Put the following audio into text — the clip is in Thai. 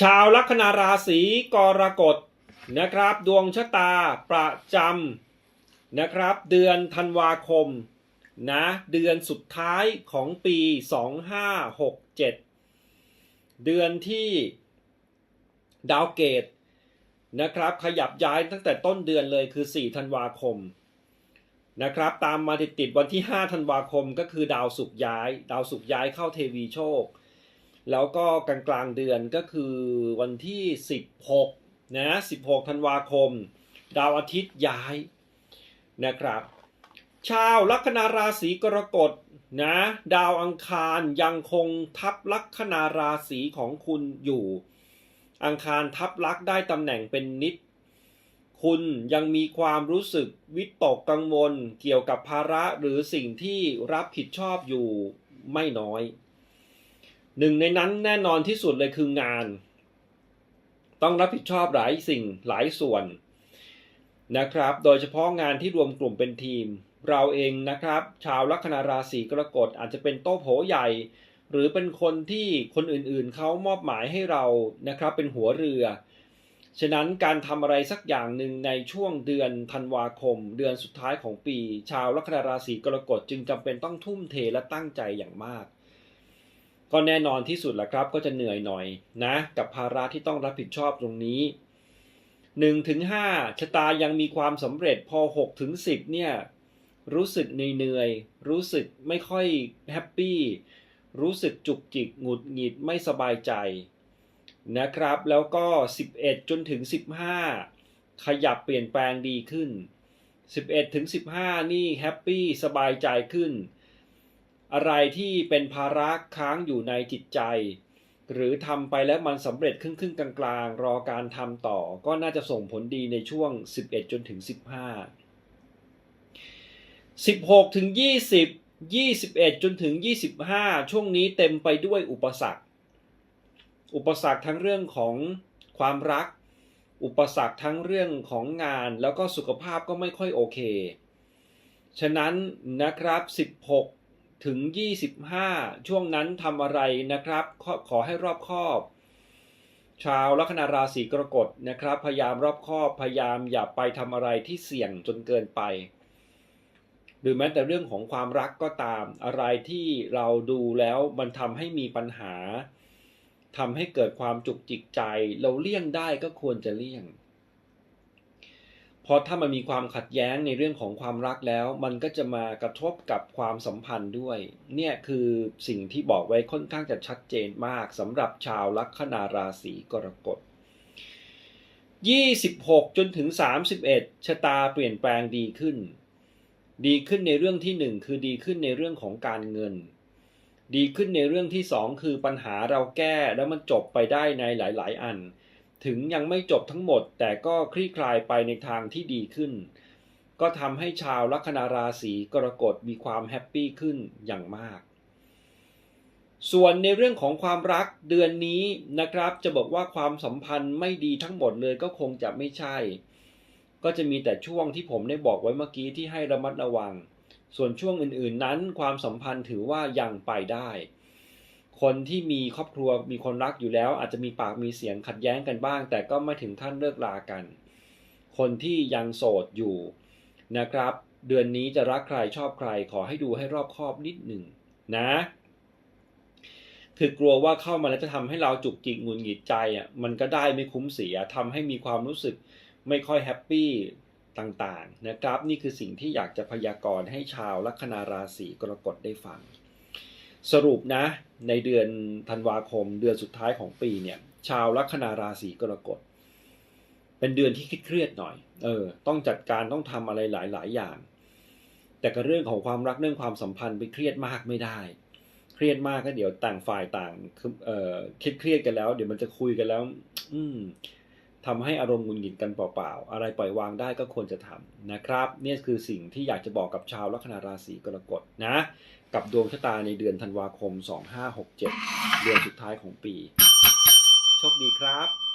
ชาวลัคนาราศีกรกฎนะครับ ดวงชะตาประจำนะครับ เดือนธันวาคมนะเดือนสุดท้ายของปี 2567 เดือนที่ดาวเกตนะครับ ขยับย้ายตั้งแต่ต้นเดือนเลยคือ 4 ธันวาคมนะครับ ตามมาติดๆวันที่ 5 ธันวาคมก็คือดาวศุกย้าย ดาวศุกย้ายเข้าเทวีโชค แล้วก็กลางกลางเดือนก็คือวันที่ 16 นะ 16 ธันวาคม ดาวอาทิตย์ย้ายนะครับ ชาวลัคนาราศีกรกฎนะ ดาวอังคารยังคงทับลัคนาราศีของคุณอยู่ อังคารทับลักได้ตำแหน่งเป็นนิด คุณยังมีความรู้สึกวิตกกังวลเกี่ยวกับภาระหรือสิ่งที่รับผิดชอบอยู่ไม่น้อย หนึ่งในนั้นแน่นอนที่สุดเลยคืองาน ต้องรับผิดชอบหลายสิ่งหลายส่วนนะครับ โดยเฉพาะงานที่รวมกลุ่มเป็นทีม เราเองนะครับ ชาวลัคนาราศีกรกฎอาจจะเป็นโต๊ะโผใหญ่ หรือเป็นคนที่คนอื่นๆเขามอบหมายให้เรานะครับ เป็นหัวเรือ ฉะนั้นการทำอะไรสักอย่างหนึ่งในช่วงเดือนธันวาคม เดือนสุดท้ายของปี ชาวลัคนาราศีกรกฎจึงจำเป็นต้องทุ่มเทและตั้งใจอย่างมาก ก็แน่นอนที่สุดแหละครับ ก็จะเหนื่อยหน่อยนะ กับภาระที่ต้องรับผิดชอบตรงนี้1ถึง5ชะตายังมีความสำเร็จพอ6ถึง10เนี่ยรู้สึกเหนื่อยรู้สึกไม่ค่อยแฮปปี้รู้สึกจุกจิกหงุดหงิดไม่สบายใจนะครับ แล้วก็ 11 จนถึง 15 ขยับเปลี่ยนแปลงดีขึ้น 11 ถึง 15 นี่แฮปปี้สบายใจขึ้น อะไรที่เป็นภาระค้างอยู่ในจิตใจ หรือทำไปแล้วมันสำเร็จครึ่งครึ่งๆกลางๆ รอการทำต่อก็น่าจะส่งผลดีในช่วง 11 จนถึง 15 16 ถึง 20 21 จนถึง 25 ช่วงนี้เต็มไปด้วยอุปสรรค อุปสรรคทั้งเรื่องของความรัก อุปสรรคทั้งเรื่องของงานแล้วก็สุขภาพก็ไม่ค่อยโอเค ฉะนั้นนะครับ 16 ถึง 25 ช่วงนั้นทำอะไรนะครับ ขอขอให้รอบคอบ ชาวลัคนาราศีกรกฎนะครับ พยายามรอบคอบ พยายามอย่าไปทำอะไรที่เสี่ยงจนเกินไป หรือแม้แต่เรื่องของความรักก็ตาม อะไรที่เราดูแล้วมันทำให้มีปัญหาทำให้เกิดความจุกจิกใจ เราเลี่ยงได้ก็ควรจะเลี่ยง เพราะถ้ามันมีความขัดแย้งในเรื่องของความรักแล้ว มันก็จะมากระทบกับความสัมพันธ์ด้วย เนี่ยคือสิ่งที่บอกไว้ค่อนข้างจะชัดเจนมากสำหรับชาวลัคนาราศีกรกฎ 26 จนถึง 31 ชะตาเปลี่ยนแปลงดีขึ้น ดีขึ้นในเรื่องที่หนึ่งคือดีขึ้นในเรื่องของการเงิน ดีขึ้นในเรื่องที่สองคือปัญหาเราแก้แล้วมันจบไปได้ในหลาย ๆ อัน ถึงยังไม่จบทั้งหมด แต่ก็คลี่คลายไปในทางที่ดีขึ้น ก็ทำให้ชาวลัคนาราศีกรกฎมีความแฮปปี้ขึ้นอย่างมาก ส่วนในเรื่องของความรักเดือนนี้นะครับจะบอกว่าความสัมพันธ์ไม่ดีทั้งหมดเลยก็คงจะไม่ใช่ ก็จะมีแต่ช่วงที่ผมได้บอกไว้เมื่อกี้ที่ให้ระมัดระวัง ส่วนช่วงอื่นๆนั้น ความสัมพันธ์ถือว่ายังไปได้ คนที่มีครอบครัวมีคนรักอยู่แล้ว อาจจะมีปากมีเสียงขัดแย้งกันบ้าง แต่ก็ไม่ถึงขั้นเลิกลากัน คนที่ยังโสดอยู่นะครับ เดือนนี้จะรักใครชอบใคร ขอให้ดูให้รอบคอบนิดหนึ่งนะ คือกลัวว่าเข้ามาแล้วจะทำให้เราจุกจิกงุนหงิดใจอะมันก็ได้ไม่คุ้มเสียทำให้มีความรู้สึกไม่ค่อยแฮปปี้ต่างๆนะครับ นี่คือสิ่งที่อยากจะพยากรณ์ให้ชาวลัคนาราศีกรกฎได้ฟัง สรุปนะในเดือนธันวาคมเดือนสุดท้ายของปีเนี่ย ชาวลัคนาราศีกรกฎเป็นเดือนที่เครียดหน่อย เออ ต้องจัดการต้องทำอะไรหลาย ๆ อย่าง แต่กับเรื่องของความรักเรื่องความสัมพันธ์ไปเครียดมากไม่ได้ เครียดมากก็เดี๋ยวต่างฝ่ายต่างเออครียดเครียดกันแล้ว เดี๋ยวมันจะคุยกันแล้ว อืม ทำให้อารมณ์หงุนหงิดกันเปล่าๆ อะไรปล่อยวางได้ก็ควรจะทำนะครับนี่คือสิ่งที่อยากจะบอกกับชาวลัคนาราศีกรกฎนะ กับดวงชะตาในเดือนธันวาคม 2567 เดือนสุดท้ายของปี โชคดีครับ